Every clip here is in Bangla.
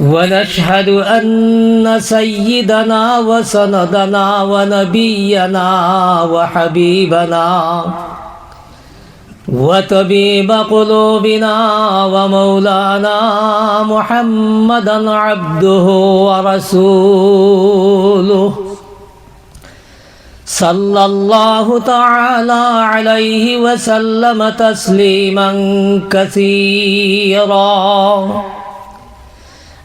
ونشهد أن سيدنا وسندنا ونبينا وحبيبنا وطبيب قلوبنا ومولانا محمدا عبده ورسوله صلى الله تعالى عليه وسلم تسليما كثيرا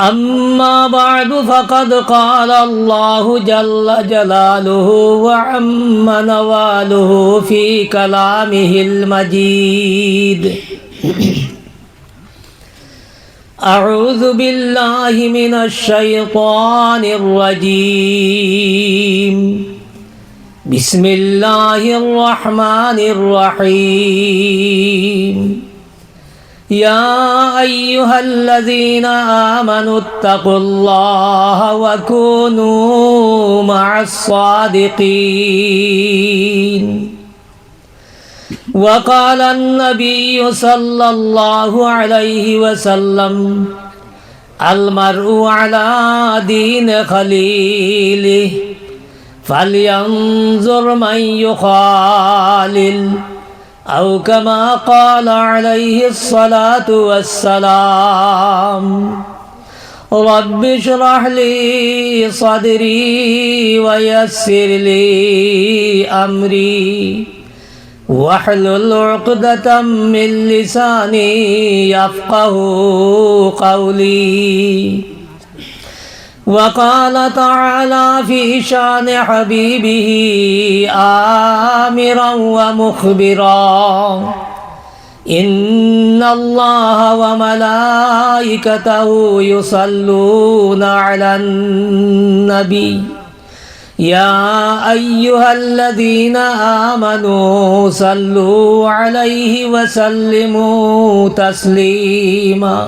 أما بعد فقد قال الله جل جلاله وعم نواله في كلامه المجيد أعوذ بالله من الشيطان الرجيم بسم الله الرحمن الرحيم يا أيها الذين آمنوا اتقوا الله وكونوا مع الصادقين وقال النبي صلى الله عليه وسلم المرء على دين خليله فلينظر من يخالل أو كما قال عليه الصلاة والسلام رب اشرح لي صدري ويسر لي أمري واحلل عقدة من لساني يفقه قولي. وقال تعالى في شان حبيبه آمرا ومخبرا. إن الله وملائكته يصلون على النبي. يا أيها الذين آمنوا صلوا عليه وسلموا تسليما.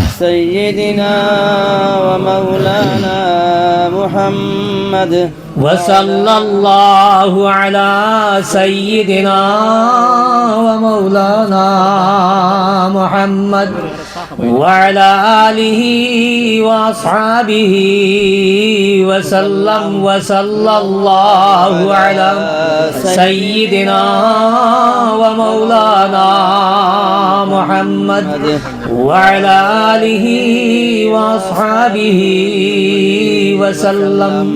سيدنا ومولانا محمد. وصلى الله على سيدنا ومولانا محمد. وعلى آله وأصحابه وسلم وصلى الله على سيدنا ومولانا محمد وعلى آله وأصحابه وسلم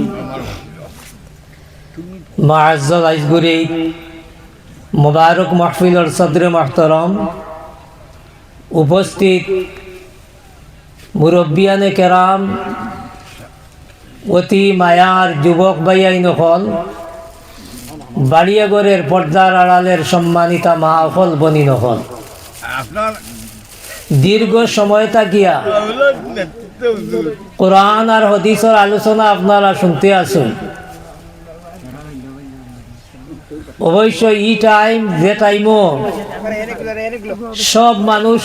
معزز আইজগুরি মুবারক মাহফিলর সদরে মাহতরম উপস্থিত মুরব্বিয়ানে কেরাম অতি মায়ার যুবক ভাইয়াই নকল বাড়িয়াগড়ের পর্দার আড়ালের সম্মানিতা মা অকল বনি নকল দীর্ঘ সময় থাকিয়া কোরআন আর হদিসর আলোচনা আপনারা শুনতে আসুন অবশ্য ই টাইম, যে টাইমও। সব মানুষ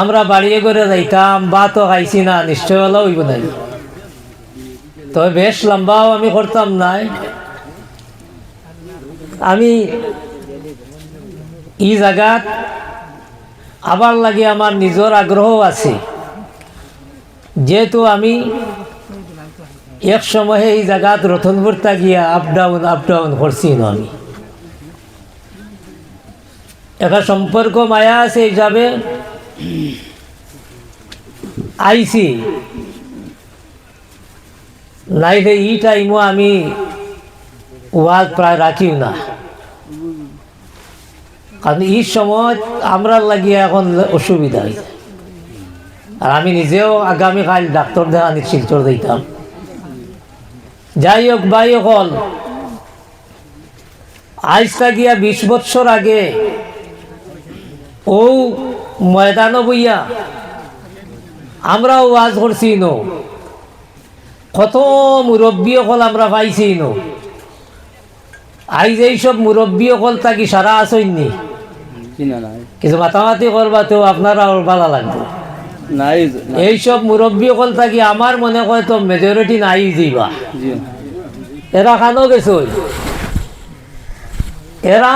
আমরা বাড়িয়ে করে যাইতাম বা তো খাইছি না নিশ্চয় হলেও হইব নাই। তবে বেশ লম্বাও আমি করতাম নাই। আমি ই জায়গাত আবার লাগে আমার নিজের আগ্রহ আছে। যেহেতু আমি এক সময়ে এই জায়গাত রতনপুর গিয়া আপ ডাউন আপ ডাউন করছি আমি একটা সম্পর্ক মায়া আছে হিসাবে আইসি নাইলে ই টাইমও আমি ওয়াজ প্রায় রাখিও না। কারণ এই সময় আমরা লাগিয়ে এখন অসুবিধা আর আমি নিজেও আগামীকাল ডাক্তার দেখানি শিলচর দিতাম যাই হোক ভাই হল আইসা গিয়া বিশ বছর আগে ও ময়দান বইয়া আমরাও ওয়াজ করছি নো কত মুরব্বী অকল আমরা পাইছি নো আইজ এইসব মুরব্বী অকল তাকি সারা আসইনি কিছু মাতামাতি করবা তো আপনারা ভালো লাগবে। এইসব মুরব্বী অকল থাকি আমার মনে হয় তো মেজরিটি নাই যাইবা জি। এরা খানো গেছে। এরা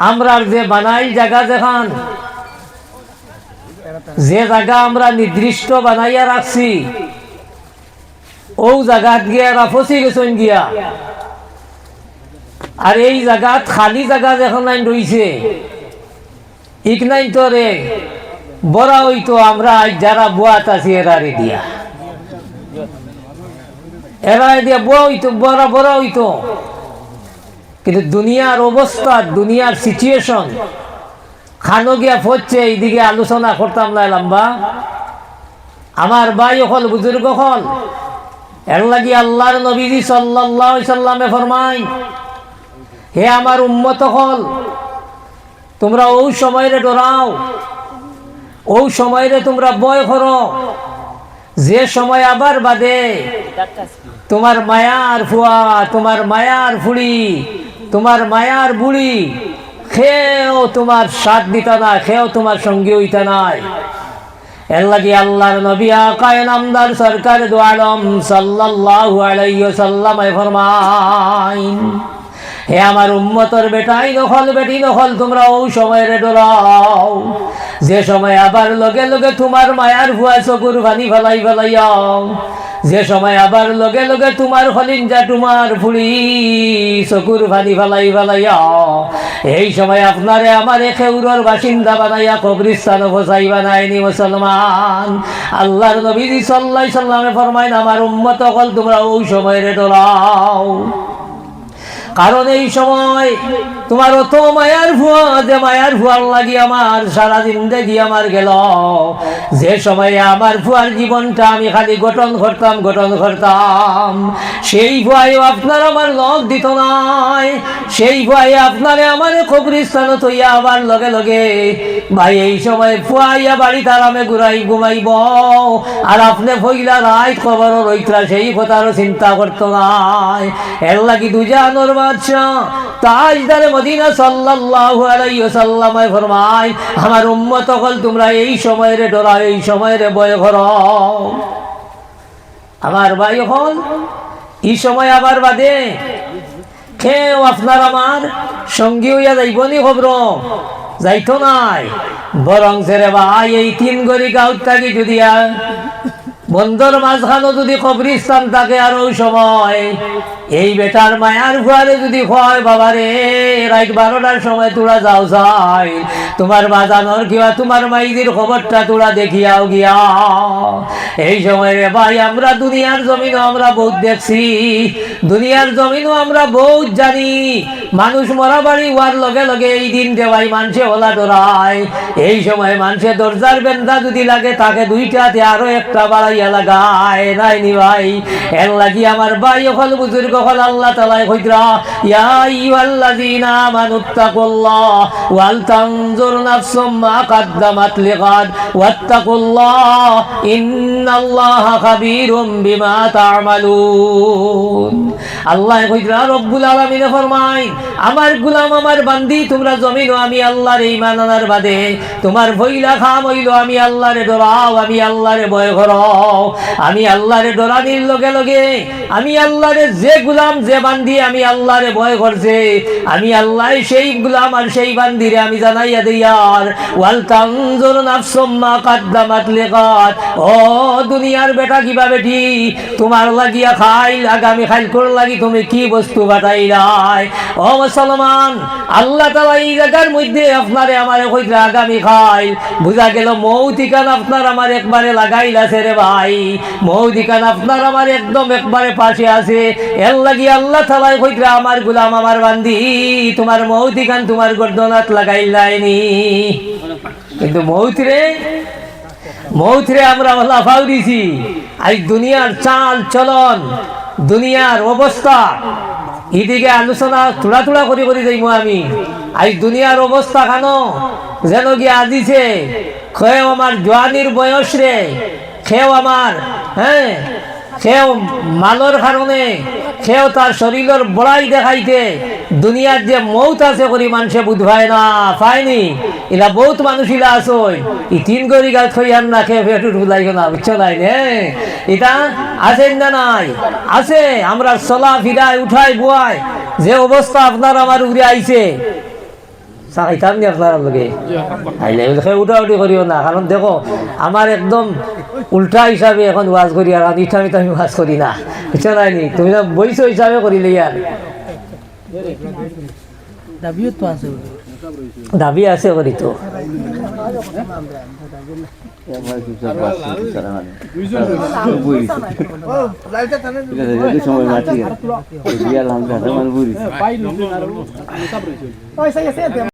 আমরা যে বানাই জায়গা দেখান যে জায়গা আমরা নির্দিষ্ট বানাইয়া রাখছি ও জায়গাত গিয়া এরা ফসি গেছেন গিয়া। আর এই জায়গাত খালি জায়গা যখন রইছে ইক নাই তো রে বড়া হইতো আমরা যারা বুয়াত আছি এরা রে দিয়া। এরা দিয়া বুয়া হইতো বড়া বড়া হইতো কিন্তু দুনিয়ার অবস্থা, দুনিয়ার সিচুয়েশন খানো গিয়া এইদিকে আলোচনা করতাম না, লম্বা। আমার ভাই হল বুজুর্গ হল এর লাগি আল্লাহর নবীজি আলাইহি সাল্লামে ফরমাই হে আমার উম্মত হল তোমরা ও সময়ের ডরাও ও সময়ের তোমরা বয় করো। যে সময় আবার বাদে, তোমার মায়ার ফুয়া, তোমার মায়ার ফুড়ি, তোমার মায়ার বুড়ি খেয়েও তোমার সাথ দিতা না খেয়েও তোমার সঙ্গী হইতা নাই। এর লাগি আল্লাহর নবী আকায় নামদার সরকার দোয়ালম সাল্লাল্লাহু আলাইহি ওয়াসাল্লাম ফরমাইন। হে আমার উম্মতর বেটাই নখল বেটি নখল, তোমরা ও সময়ের ডরাও যে সময় আবার লগে লগে তোমার মায়ার ভুয়া চকুর ভানি ফেলাই ফেলাইয়াও। যে সময় আবার লগে লগে তোমার ফলিঞ্জা তোমার ফুড়ি চকুর ভানি ফেলাই ফেলাইয়াও। এই সময় আপনারে আমার খেউরর বাসিন্দা বানাইয়া কবরিস্তান ফসাই বানায়নি মুসলমান। আল্লাহর নবী সাল্লাহ সাল্লামে ফরমাইন, আমার উম্মত কল তোমরা ওই সময়ের ডরাও কারণ এই সময় তোমার অত মায়ার ভুয়া, যে মায়ার ভুয়ার লাগি আমার সারা জিন্দেগি আমার গেল। যে সময়ে আমার ভুয়ার জীবনটা আমি খালি গঠন করতাম গঠন করতাম। সেই ভুয়ায় আপনার আমার লগ দিত নাই। সেই ভুয়ায় আপনারে আমার কবরিস্থান তৈয়া আবার লগে লগে ভাই, এই সময় ফুয়াইয়া বাড়ি তারামে ঘুরাই ঘুমাইব। আর আপনি ভইলা রায় খবর রইতরা, সেই কথারও চিন্তা করতো নাই। এর লাগি দুজানোর আমার উম্মত হল তোমরা এই সময়ের ডরা এই সময়ের বয় করো আমার ভাই হল, এই সময় আবার বাদে। কেউ আপনার আমার, সঙ্গী হইয়া যাইবনি খবর। যাইতো নাই। বরং ছেড়ে ভাই, এই তিন গড়ি গাঁত থাকি যদি বন্দর মাঝখানো যদি কবরিস্তান থাকে আর ওই সময়। এই বেটার মায়ার ফুয়ারে যদি হয় বাবারে রাত বারোটার সময় তোরা যাও, যাই। তোমার বাজানোর কিবা, তোমার মাইদির খবরটা তোরা দেখিয়াও গিয়া। এই সময় রে ভাই, আমরা দুনিয়ার জমিনও আমরা বহুত দেখছি। দুনিয়ার জমিনও আমরা বহুত জানি। মানুষ মরা বাড়ি হওয়ার লগে লগে এই দিন ভাই মানুষে ওলা ডরায়। এই সময় মানুষে দরজার বেন্দা যদি লাগে, তাকে দুইটাতে আরও একটা বাড়াইয়া লাগায়। নাই নি ভাই এর লাগি আমার ভাই হল বুজুর্গ হল আল্লাহ আলামিন ফরমায় আমার গুলাম আমার বান্দি, তোমরা জমিন আমি আল্লাহর ইমান আনার বাদে, তোমার ভইলা খাম হইল আমি আল্লাহরে ডরাও, আমি আল্লাহরে ভয় করো আমি আল্লাহরে ডরানির লগে লগে, আমি আল্লাহরে যে গুলাম যে বান্দি আমি আল্লাহরে ভয় করছে, আমি আল্লাহ সেই গুলাম আর সেই বান্দিরে আমি জানাইয়া দিয়ার ওয়াল তানজুর নাফসুম মা কাদ্দামাত লিগাত ও দুনিয়ার বেটা কিবা বেটি, তোমার লাগিয়া খাইল, আগামী খাইল কর লাগি তুমি কি বস্তু বাটাইলাই? ও মুসলমান, আল্লাহ তাআলা এই জায়গার মধ্যে আপনারে আমারে কইরা আগামী খাইল। বুঝা গেল মৌতিকান আপনার আমার একবারে লাগাইলাছে রে ভাই। মৌতিকান আপনার আমার একদম একবারে পাশে আছে। এর লাগি আল্লাহ তালাই কইরা, আমার গুলাম, আমার তোমার মৌতিকান তোমার গর্দনাত কিন্তু মৌতিরে মৌথরে আমরা লাফাও দিছি। আজ দুনিয়ার চাল চলন, দুনিয়ার অবস্থা। এদিকে আলোচনা থোড়া থোড়া করে করে যাইব আমি। আজ দুনিয়ার অবস্থা কেন? যেন গিয়ে আজিছে খেয়েও আমার জোয়ানির বয়স রে খেয়েও আমার হ্যাঁ সেও মালর কারণে সেও তার শরীরের বড়াই দেখাইতে দুনিয়ার যে মৌত আছে করি মানুষে বুঝবায় না পায়নি। এলা বহুত মানুষ ইলা আসই ই তিন গরি গাছ খইয়ার না খেয়ে ফেটু ঢুলাই না, বুঝছ নাই নে? এটা আছে না নাই? আছে, আমরা চলা ফিরাই উঠাই বুয়াই যে অবস্থা আপনার আমার উড়ে আইছে। চাইতাম নি আপনার লগে আইলে দেখে উঠা উঠি করিও না কারণ দেখো আমার একদম উল্টা হিসাবে এখন ওয়াজ করি আর আমি ইঠামিতে আমি ওয়াজ করি না বুঝছ নাই নি তুমি না বইছো হিসাবে করিলে আর আছে দাবি আছে করি তো সময়